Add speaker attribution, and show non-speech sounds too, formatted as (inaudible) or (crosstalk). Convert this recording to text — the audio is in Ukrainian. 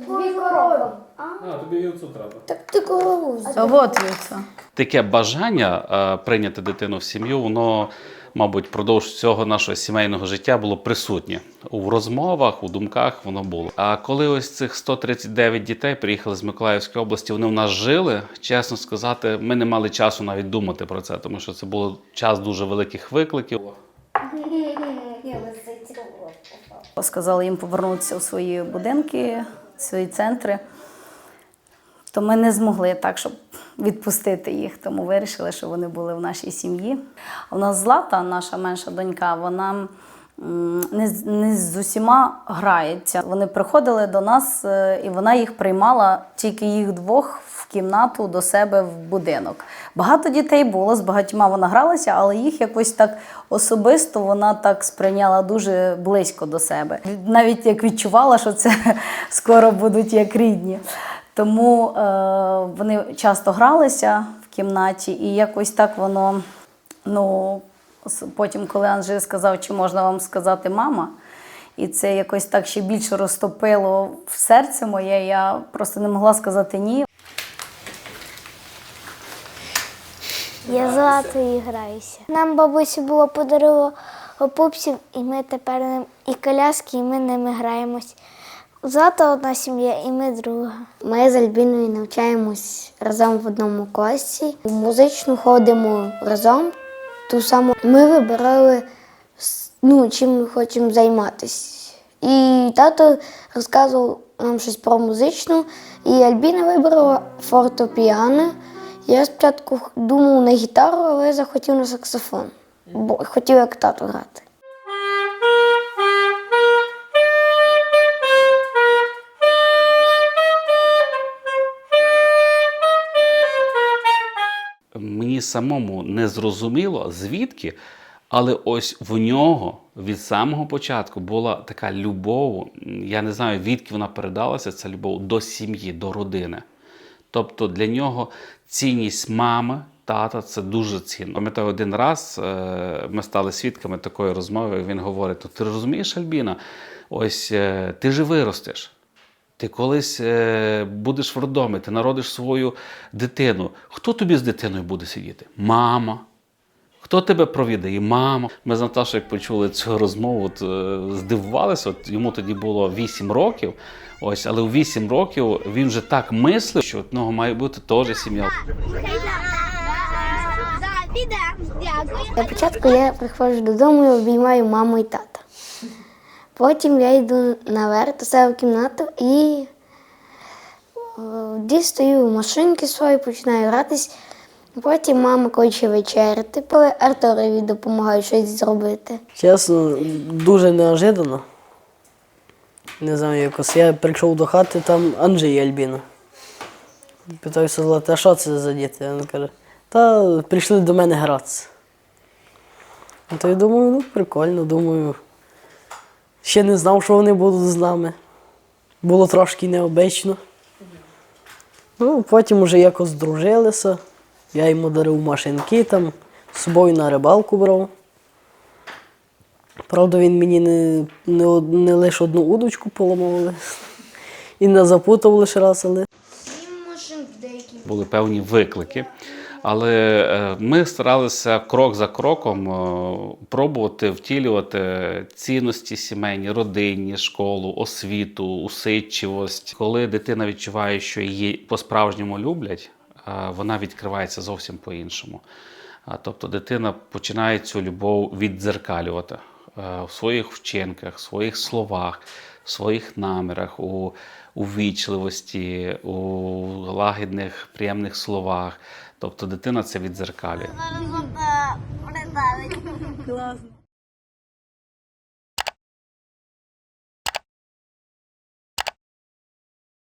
Speaker 1: Дві корови.
Speaker 2: А, тобі вівцу треба.
Speaker 1: Так ти корову
Speaker 3: А от це.
Speaker 2: Таке бажання е, прийняти дитину в сім'ю, воно, мабуть, впродовж цього нашого сімейного життя було присутнє. У розмовах, у думках воно було. А коли ось цих 139 дітей приїхали з Миколаївської області, вони в нас жили, чесно сказати, ми не мали часу навіть думати про це, тому що це був час дуже великих викликів.
Speaker 3: Сказали їм повернутися у свої будинки, в свої центри. То ми не змогли так, щоб відпустити їх, тому вирішили, що вони були в нашій сім'ї. У нас Злата, наша менша донька, вона не, з- не з усіма грається. Вони приходили до нас, е, і вона їх приймала тільки їх двох в кімнату до себе в будинок. Багато дітей було, з багатьма вона гралася, але їх якось так особисто вона так сприйняла дуже близько до себе. Навіть як відчувала, що це (laughs) скоро будуть як рідні. Тому е, вони часто гралися в кімнаті, і якось так воно. Ну, потім, коли Анжей сказав, чи можна вам сказати мама, і це якось так ще більше розтопило в серце моє, я просто не могла сказати ні.
Speaker 1: Я златою граюся. Нам бабуся було подарила пупсів, і ми тепер ним і коляски, і ми ними граємось. Злата одна сім'я, і ми друга. Ми з Альбіною навчаємось разом в одному класі. В музичну ходимо разом. Ту саму ми вибирали, ну, чим ми хочемо займатися. І тато розказував нам щось про музичну, і Альбіна вибрала фортепіано. Я спочатку думав на гітару, але захотів на саксофон, бо хотів як тато грати.
Speaker 2: Мені самому не зрозуміло, звідки, але ось в нього від самого початку була така любов. Я не знаю, відки вона передалася, ця любов до сім'ї, до родини. Тобто для нього цінність мами, тата це дуже цінно. Пам'ятаю, один раз е, ми стали свідками такої розмови. Він говорить: «То ти розумієш, Альбіна, ось е, ти же виростеш. Ти колись е, будеш в роддомі, ти народиш свою дитину. Хто тобі з дитиною буде сидіти? Мама. Хто тебе провідає? Мама. Ми з Наташою, почули цю розмову, от, е, здивувалися. От йому тоді було 8 років. Ось, але у 8 років він вже так мислив, що в нього має бути теж сім'я.
Speaker 1: Для початку я приходжу додому і обіймаю маму і тата. Потім я йду наверх до себе в кімнату і е, дістаю машинки свої, починаю гратись. Потім мама хоче вечеряти, коли Артурові допомагаю щось зробити.
Speaker 4: Чесно, дуже неожиданно. Не знаю, якось. Я прийшов до хати, там Анджей Альбіна. Питаюся Злата, а що це за діти? Він каже, та прийшли до мене гратися. Ну, То я думаю, ну прикольно, думаю. Ще не знав, що вони будуть з нами. Було трошки необично. Ну, потім вже якось здружилися. Я йому дарив машинки там, з собою на рибалку брав. Правда, він мені не, не, не лише одну удочку поламав, і не запутав лише раз, але.
Speaker 2: були певні виклики. Але е, ми старалися крок за кроком е, пробувати втілювати цінності сімейні, родинні, школу, освіту, усидчивость. Коли дитина відчуває, що її по-справжньому люблять, вона відкривається зовсім по-іншому. Тобто дитина починає цю любов віддзеркалювати в своїх вчинках, в своїх словах, в своїх намірах, у, у вічливості, у лагідних, приємних словах. Тобто дитина це віддзеркалює.
Speaker 3: Класно.